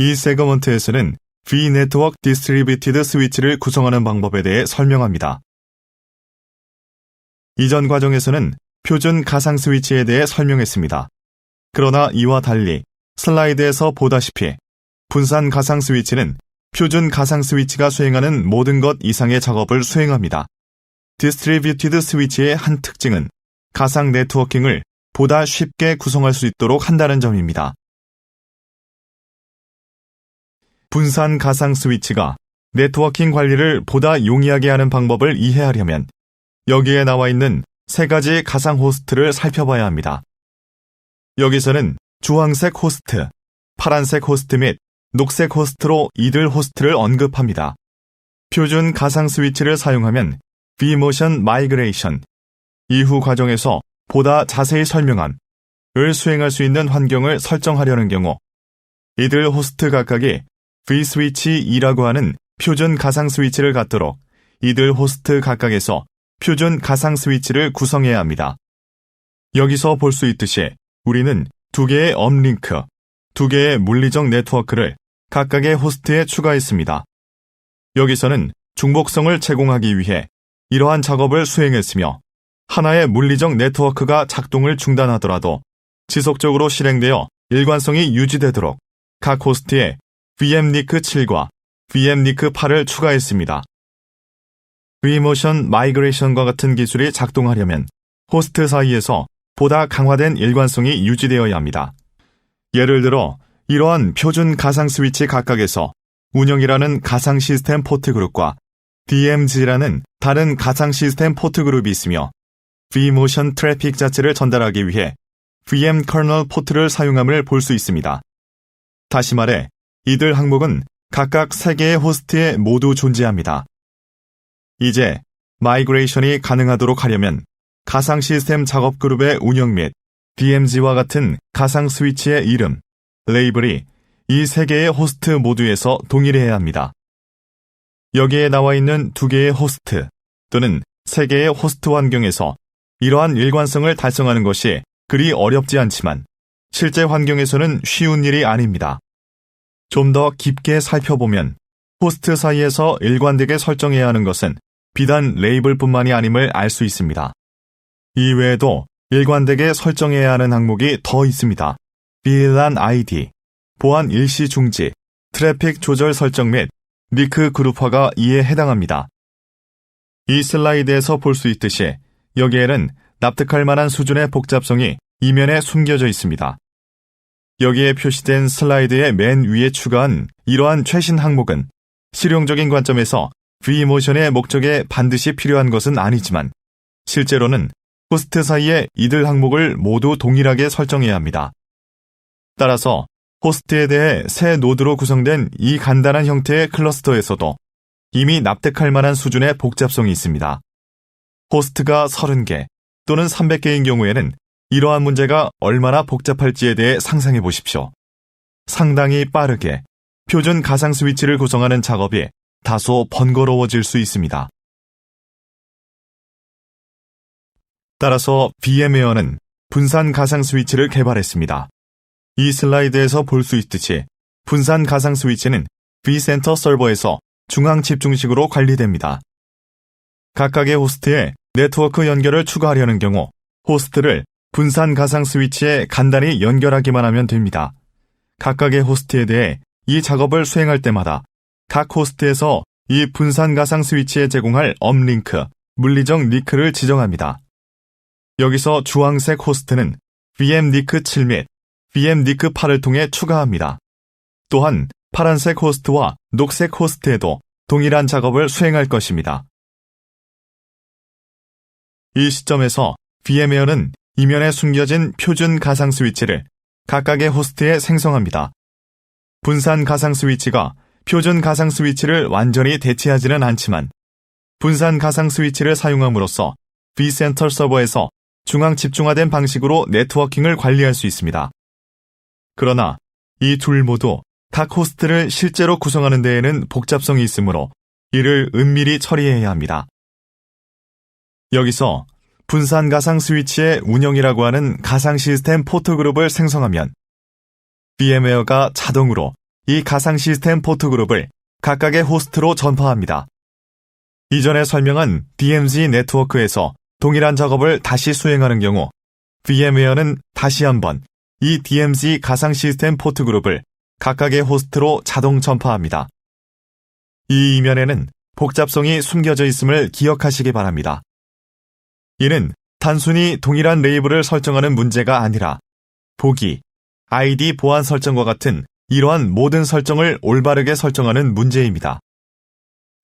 이 세그먼트에서는 V-Network Distributed 스위치를 구성하는 방법에 대해 설명합니다. 이전 과정에서는 표준 가상 스위치에 대해 설명했습니다. 그러나 이와 달리 슬라이드에서 보다시피 분산 가상 스위치는 표준 가상 스위치가 수행하는 모든 것 이상의 작업을 수행합니다. 디스트리뷰티드 스위치의 한 특징은 가상 네트워킹을 보다 쉽게 구성할 수 있도록 한다는 점입니다. 분산 가상 스위치가 네트워킹 관리를 보다 용이하게 하는 방법을 이해하려면 여기에 나와 있는 세 가지 가상 호스트를 살펴봐야 합니다. 여기서는 주황색 호스트, 파란색 호스트 및 녹색 호스트로 이들 호스트를 언급합니다. 표준 가상 스위치를 사용하면 vMotion Migration, 이후 과정에서 보다 자세히 설명한 을 수행할 수 있는 환경을 설정하려는 경우 이들 호스트 각각이 vSwitch 2라고 하는 표준 가상 스위치를 갖도록 이들 호스트 각각에서 표준 가상 스위치를 구성해야 합니다. 여기서 볼 수 있듯이 우리는 두 개의 업링크, 두 개의 물리적 네트워크를 각각의 호스트에 추가했습니다. 여기서는 중복성을 제공하기 위해 이러한 작업을 수행했으며 하나의 물리적 네트워크가 작동을 중단하더라도 지속적으로 실행되어 일관성이 유지되도록 각 호스트에 VMNIC 7과 VMNIC 8을 추가했습니다. vMotion Migration과 같은 기술이 작동하려면 호스트 사이에서 보다 강화된 일관성이 유지되어야 합니다. 예를 들어 이러한 표준 가상 스위치 각각에서 운영이라는 가상 시스템 포트 그룹과 DMZ라는 다른 가상 시스템 포트 그룹이 있으며 vMotion 트래픽 자체를 전달하기 위해 VM 커널 포트를 사용함을 볼 수 있습니다. 다시 말해 이들 항목은 각각 3개의 호스트에 모두 존재합니다. 이제 마이그레이션이 가능하도록 하려면 가상 시스템 작업 그룹의 운영 및 DMZ와 같은 가상 스위치의 이름, 레이블이 이 세 개의 호스트 모두에서 동일해야 합니다. 여기에 나와 있는 두 개의 호스트 또는 세 개의 호스트 환경에서 이러한 일관성을 달성하는 것이 그리 어렵지 않지만 실제 환경에서는 쉬운 일이 아닙니다. 좀 더 깊게 살펴보면 호스트 사이에서 일관되게 설정해야 하는 것은 비단 레이블뿐만이 아님을 알 수 있습니다. 이외에도 일관되게 설정해야 하는 항목이 더 있습니다. VLAN ID, 보안 일시 중지, 트래픽 조절 설정 및 리크 그룹화가 이에 해당합니다. 이 슬라이드에서 볼 수 있듯이 여기에는 납득할 만한 수준의 복잡성이 이면에 숨겨져 있습니다. 여기에 표시된 슬라이드의 맨 위에 추가한 이러한 최신 항목은 실용적인 관점에서 vMotion의 목적에 반드시 필요한 것은 아니지만 실제로는 호스트 사이에 이들 항목을 모두 동일하게 설정해야 합니다. 따라서 호스트에 대해 새 노드로 구성된 이 간단한 형태의 클러스터에서도 이미 납득할 만한 수준의 복잡성이 있습니다. 호스트가 30개 또는 300개인 경우에는 이러한 문제가 얼마나 복잡할지에 대해 상상해 보십시오. 상당히 빠르게 표준 가상 스위치를 구성하는 작업이 다소 번거로워질 수 있습니다. 따라서 VM웨어는 분산 가상 스위치를 개발했습니다. 이 슬라이드에서 볼 수 있듯이 분산 가상 스위치는 vCenter 서버에서 중앙 집중식으로 관리됩니다. 각각의 호스트에 네트워크 연결을 추가하려는 경우 호스트를 분산 가상 스위치에 간단히 연결하기만 하면 됩니다. 각각의 호스트에 대해 이 작업을 수행할 때마다 각 호스트에서 이 분산 가상 스위치에 제공할 업링크, 물리적 니크를 지정합니다. 여기서 주황색 호스트는 VMNIC 7및 VMNIC 8을 통해 추가합니다. 또한 파란색 호스트와 녹색 호스트에도 동일한 작업을 수행할 것입니다. 이 시점에서 VM웨어는 이면에 숨겨진 표준 가상 스위치를 각각의 호스트에 생성합니다. 분산 가상 스위치가 표준 가상 스위치를 완전히 대체하지는 않지만 분산 가상 스위치를 사용함으로써 vCenter 서버에서 중앙 집중화된 방식으로 네트워킹을 관리할 수 있습니다. 그러나 이 둘 모두 각 호스트를 실제로 구성하는 데에는 복잡성이 있으므로 이를 은밀히 처리해야 합니다. 여기서 분산 가상 스위치의 운영이라고 하는 가상 시스템 포트 그룹을 생성하면 VM웨어가 자동으로 이 가상 시스템 포트 그룹을 각각의 호스트로 전파합니다. 이전에 설명한 DMZ 네트워크에서 동일한 작업을 다시 수행하는 경우 VM웨어는 다시 한번 이 DMZ 가상 시스템 포트 그룹을 각각의 호스트로 자동 전파합니다. 이 이면에는 복잡성이 숨겨져 있음을 기억하시기 바랍니다. 이는 단순히 동일한 레이블을 설정하는 문제가 아니라 보기, 아이디 보안 설정과 같은 이러한 모든 설정을 올바르게 설정하는 문제입니다.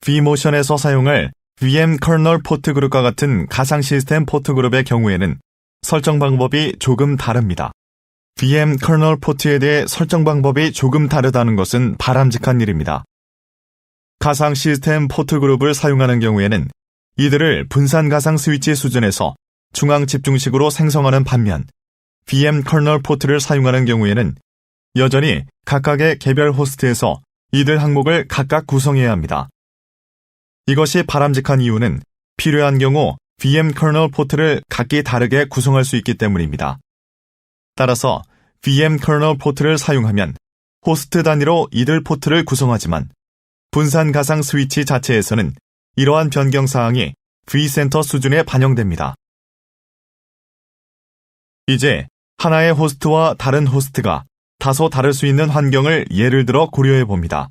v모션에서 사용할 VM 커널 포트 그룹과 같은 가상 시스템 포트 그룹의 경우에는 설정 방법이 조금 다릅니다. VM 커널 포트에 대해 설정 방법이 조금 다르다는 것은 바람직한 일입니다. 가상 시스템 포트 그룹을 사용하는 경우에는 이들을 분산 가상 스위치 수준에서 중앙 집중식으로 생성하는 반면 VM 커널 포트를 사용하는 경우에는 여전히 각각의 개별 호스트에서 이들 항목을 각각 구성해야 합니다. 이것이 바람직한 이유는 필요한 경우 VM 커널 포트를 각기 다르게 구성할 수 있기 때문입니다. 따라서 VM 커널 포트를 사용하면 호스트 단위로 이들 포트를 구성하지만 분산 가상 스위치 자체에서는 이러한 변경 사항이 v센터 수준에 반영됩니다. 이제 하나의 호스트와 다른 호스트가 다소 다를 수 있는 환경을 예를 들어 고려해 봅니다.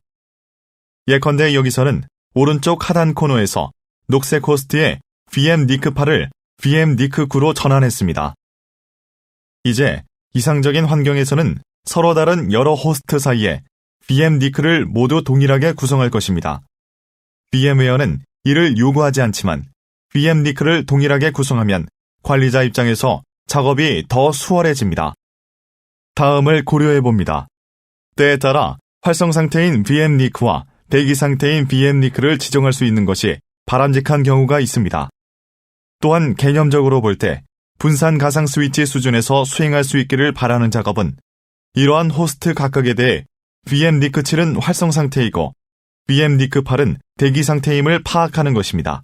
예컨대 여기서는 오른쪽 하단 코너에서 녹색 호스트에 VM 니크 8을 VM 니크 9로 전환했습니다. 이제 이상적인 환경에서는 서로 다른 여러 호스트 사이에 VM 니크를 모두 동일하게 구성할 것입니다. VM웨어는 이를 요구하지 않지만 VM 니크를 동일하게 구성하면 관리자 입장에서 작업이 더 수월해집니다. 다음을 고려해 봅니다. 때에 따라 활성 상태인 VM 니크와 대기 상태인 VM 니크를 지정할 수 있는 것이 바람직한 경우가 있습니다. 또한 개념적으로 볼 때 분산 가상 스위치 수준에서 수행할 수 있기를 바라는 작업은 이러한 호스트 각각에 대해 VM 니크 7은 활성 상태이고 VM 니크 8은 대기 상태임을 파악하는 것입니다.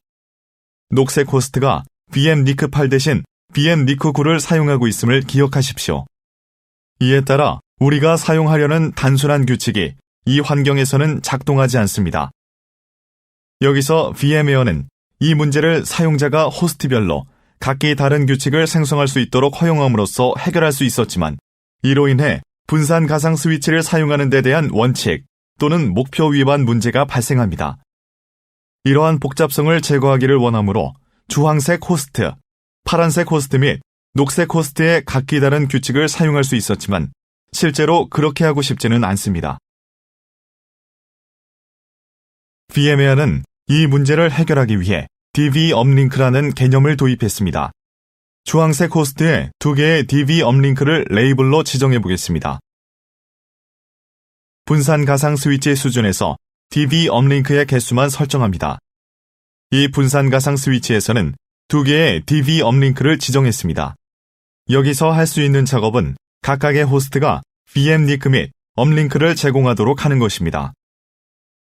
녹색 호스트가 VM 니크 8 대신 VM 니크 9를 사용하고 있음을 기억하십시오. 이에 따라 우리가 사용하려는 단순한 규칙이 이 환경에서는 작동하지 않습니다. 여기서 VM웨어는 이 문제를 사용자가 호스트별로 각기 다른 규칙을 생성할 수 있도록 허용함으로써 해결할 수 있었지만 이로 인해 분산 가상 스위치를 사용하는 데 대한 원칙 또는 목표 위반 문제가 발생합니다. 이러한 복잡성을 제거하기를 원하므로 주황색 호스트, 파란색 호스트 및 녹색 호스트의 각기 다른 규칙을 사용할 수 있었지만 실제로 그렇게 하고 싶지는 않습니다. VM웨어는 이 문제를 해결하기 위해 DV 업링크라는 개념을 도입했습니다. 주황색 호스트에 두 개의 DV 업링크를 레이블로 지정해 보겠습니다. 분산 가상 스위치 수준에서 DV 업링크의 개수만 설정합니다. 이 분산 가상 스위치에서는 두 개의 DV 업링크를 지정했습니다. 여기서 할 수 있는 작업은 각각의 호스트가 VM 니크 및 업링크를 제공하도록 하는 것입니다.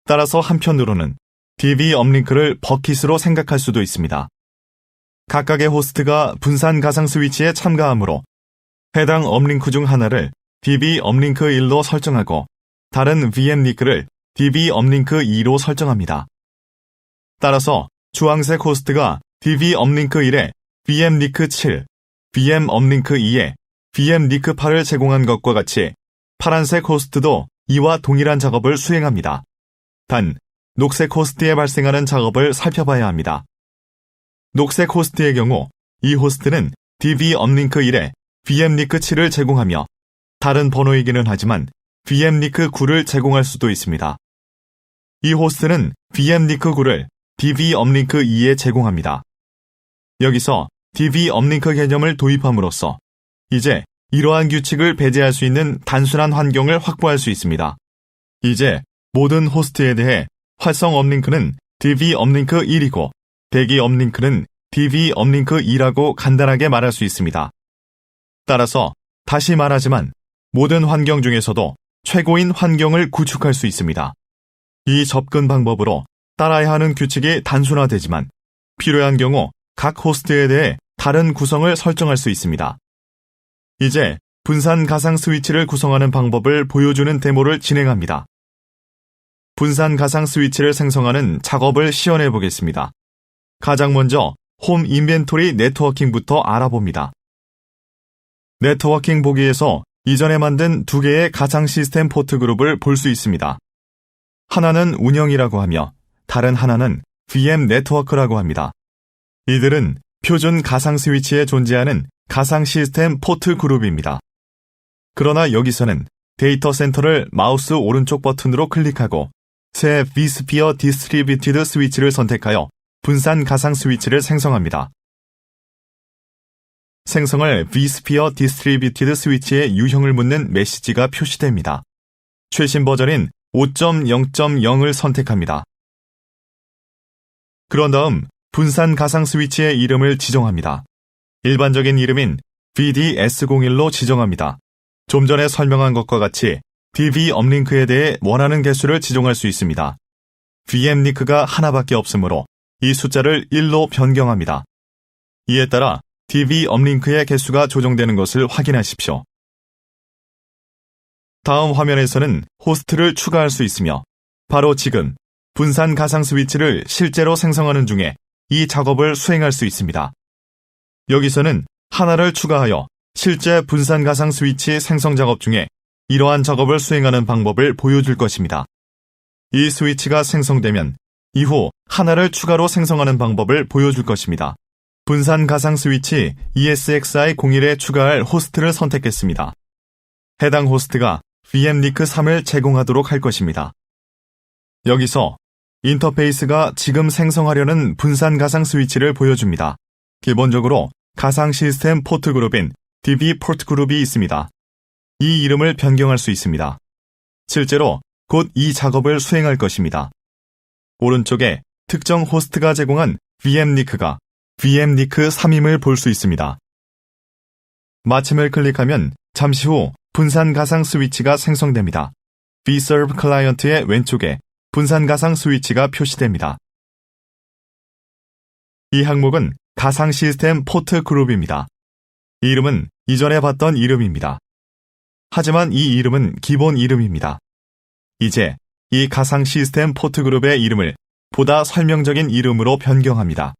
따라서 한편으로는 DV 업링크를 버킷으로 생각할 수도 있습니다. 각각의 호스트가 분산 가상 스위치에 참가하므로 해당 업링크 중 하나를 DB 업링크 1로 설정하고 다른 VM 니크를 DB 업링크 2로 설정합니다. 따라서 주황색 호스트가 DB 업링크 1에 VM 니크 7, VM 업링크 2에 VM 니크 8을 제공한 것과 같이 파란색 호스트도 이와 동일한 작업을 수행합니다. 단, 녹색 호스트에 발생하는 작업을 살펴봐야 합니다. 녹색 호스트의 경우 이 호스트는 DB 업링크 1에 VM리크 7을 제공하며 다른 번호이기는 하지만 VM리크 9를 제공할 수도 있습니다. 이 호스트는 VM리크 9를 DB 업링크 2에 제공합니다. 여기서 DB 업링크 개념을 도입함으로써 이제 이러한 규칙을 배제할 수 있는 단순한 환경을 확보할 수 있습니다. 이제 모든 호스트에 대해 활성 업링크는 DB 업링크 1이고 대기 업링크는 DB 업링크 2라고 간단하게 말할 수 있습니다. 따라서 다시 말하지만 모든 환경 중에서도 최고인 환경을 구축할 수 있습니다. 이 접근 방법으로 따라야 하는 규칙이 단순화되지만 필요한 경우 각 호스트에 대해 다른 구성을 설정할 수 있습니다. 이제 분산 가상 스위치를 구성하는 방법을 보여주는 데모를 진행합니다. 분산 가상 스위치를 생성하는 작업을 시연해 보겠습니다. 가장 먼저 홈 인벤토리 네트워킹부터 알아봅니다. 네트워킹 보기에서 이전에 만든 두 개의 가상 시스템 포트 그룹을 볼 수 있습니다. 하나는 운영이라고 하며 다른 하나는 VM 네트워크라고 합니다. 이들은 표준 가상 스위치에 존재하는 가상 시스템 포트 그룹입니다. 그러나 여기서는 데이터 센터를 마우스 오른쪽 버튼으로 클릭하고 새 vSphere Distributed 스위치를 선택하여 분산 가상 스위치를 생성합니다. 생성할 vSphere Distributed 스위치의 유형을 묻는 메시지가 표시됩니다. 최신 버전인 5.0.0을 선택합니다. 그런 다음 분산 가상 스위치의 이름을 지정합니다. 일반적인 이름인 VDS01로 지정합니다. 좀 전에 설명한 것과 같이 DV 업링크에 대해 원하는 개수를 지정할 수 있습니다. VM 링크가 하나밖에 없으므로 이 숫자를 1로 변경합니다. 이에 따라 DV 업링크의 개수가 조정되는 것을 확인하십시오. 다음 화면에서는 호스트를 추가할 수 있으며 바로 지금 분산 가상 스위치를 실제로 생성하는 중에 이 작업을 수행할 수 있습니다. 여기서는 하나를 추가하여 실제 분산 가상 스위치 생성 작업 중에 이러한 작업을 수행하는 방법을 보여줄 것입니다. 이 스위치가 생성되면 이후 하나를 추가로 생성하는 방법을 보여줄 것입니다. 분산 가상 스위치 ESXi01에 추가할 호스트를 선택했습니다. 해당 호스트가 VMNIC 3을 제공하도록 할 것입니다. 여기서 인터페이스가 지금 생성하려는 분산 가상 스위치를 보여줍니다. 기본적으로 가상 시스템 포트 그룹인 DB 포트 그룹이 있습니다. 이 이름을 변경할 수 있습니다. 실제로 곧 이 작업을 수행할 것입니다. 오른쪽에 특정 호스트가 제공한 VMNIC가 VMNIC 3임을 볼 수 있습니다. 마침을 클릭하면 잠시 후 분산 가상 스위치가 생성됩니다. vserve 클라이언트의 왼쪽에 분산 가상 스위치가 표시됩니다. 이 항목은 가상 시스템 포트 그룹입니다. 이 이름은 이전에 봤던 이름입니다. 하지만 이 이름은 기본 이름입니다. 이제 이 가상 시스템 포트 그룹의 이름을 보다 설명적인 이름으로 변경합니다.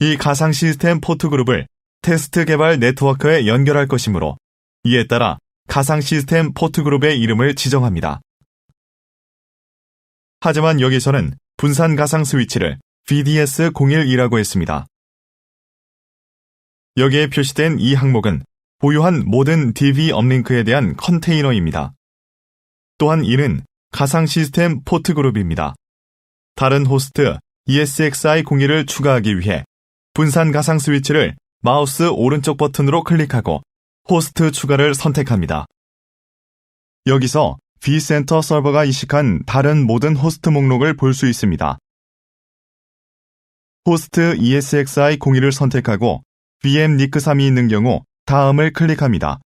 이 가상 시스템 포트 그룹을 테스트 개발 네트워크에 연결할 것이므로 이에 따라 가상 시스템 포트 그룹의 이름을 지정합니다. 하지만 여기서는 분산 가상 스위치를 VDS01이라고 했습니다. 여기에 표시된 이 항목은 보유한 모든 DV 업링크에 대한 컨테이너입니다. 또한 이는 가상 시스템 포트 그룹입니다. 다른 호스트 ESXi01을 추가하기 위해 분산 가상 스위치를 마우스 오른쪽 버튼으로 클릭하고 호스트 추가를 선택합니다. 여기서 vCenter 서버가 이식한 다른 모든 호스트 목록을 볼 수 있습니다. 호스트 ESXi01을 선택하고 VM NIC3이 있는 경우 다음을 클릭합니다.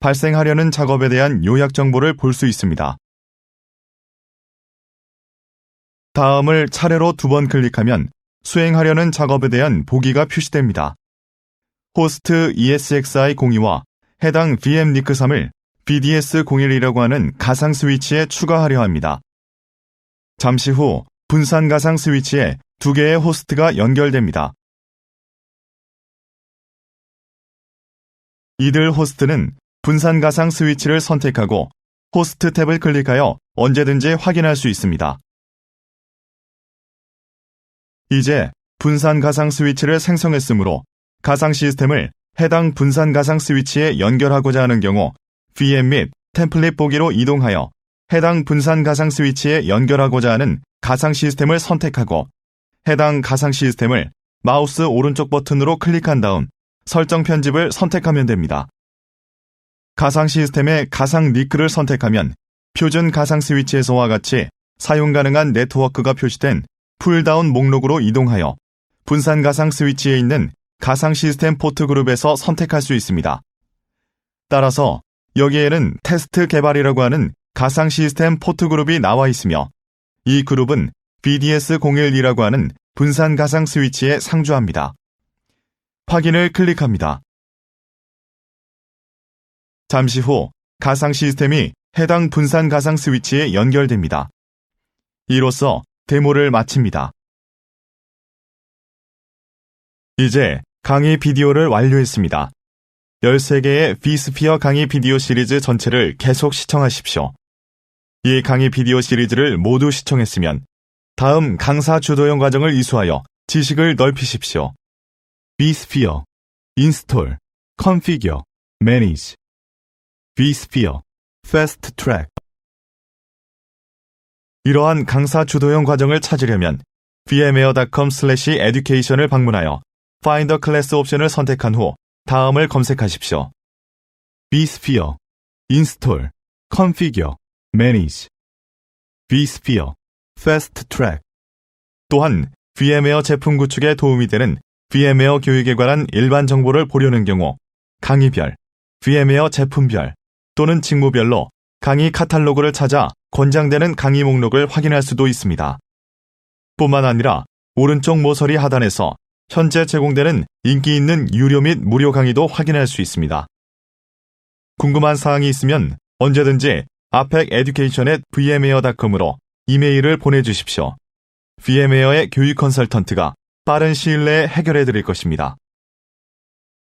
발생하려는 작업에 대한 요약 정보를 볼 수 있습니다. 다음을 차례로 두 번 클릭하면 수행하려는 작업에 대한 보기가 표시됩니다. 호스트 ESXi02와 해당 VM NIC3을 BDS01이라고 하는 가상 스위치에 추가하려 합니다. 잠시 후 분산 가상 스위치에 두 개의 호스트가 연결됩니다. 이들 호스트는 분산 가상 스위치를 선택하고 호스트 탭을 클릭하여 언제든지 확인할 수 있습니다. 이제 분산 가상 스위치를 생성했으므로 가상 시스템을 해당 분산 가상 스위치에 연결하고자 하는 경우 VM 및 템플릿 보기로 이동하여 해당 분산 가상 스위치에 연결하고자 하는 가상 시스템을 선택하고 해당 가상 시스템을 마우스 오른쪽 버튼으로 클릭한 다음 설정 편집을 선택하면 됩니다. 가상 시스템의 가상 니크를 선택하면 표준 가상 스위치에서와 같이 사용 가능한 네트워크가 표시된 풀다운 목록으로 이동하여 분산 가상 스위치에 있는 가상 시스템 포트 그룹에서 선택할 수 있습니다. 따라서 여기에는 테스트 개발이라고 하는 가상 시스템 포트 그룹이 나와 있으며 이 그룹은 BDS01이라고 하는 분산 가상 스위치에 상주합니다. 확인을 클릭합니다. 잠시 후 가상 시스템이 해당 분산 가상 스위치에 연결됩니다. 이로써 데모를 마칩니다. 이제 강의 비디오를 완료했습니다. 13개의 비스피어 강의 비디오 시리즈 전체를 계속 시청하십시오. 이 강의 비디오 시리즈를 모두 시청했으면 다음 강사 주도형 과정을 이수하여 지식을 넓히십시오. 비스피어, 인스톨, 컨피겨, 매니지. 비스피어, 패스트 트랙. 이러한 강사 주도형 과정을 찾으려면 vmware.com education을 방문하여 A Class 옵션을 선택한 후 다음을 검색하십시오. vSphere, Install, Configure, Manage, vSphere, Fast Track. 또한 VMware 제품 구축에 도움이 되는 VMware 교육에 관한 일반 정보를 보려는 경우 강의별, VMware 제품별 또는 직무별로 강의 카탈로그를 찾아 권장되는 강의 목록을 확인할 수도 있습니다. 뿐만 아니라 오른쪽 모서리 하단에서 현재 제공되는 인기 있는 유료 및 무료 강의도 확인할 수 있습니다. 궁금한 사항이 있으면 언제든지 아펙 에듀케이션의 vmware.com으로 이메일을 보내주십시오. VMware의 교육 컨설턴트가 빠른 시일 내에 해결해 드릴 것입니다.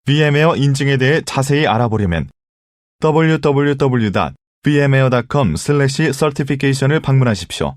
VMware 인증에 대해 자세히 알아보려면 www.vmware.com/certification을 방문하십시오.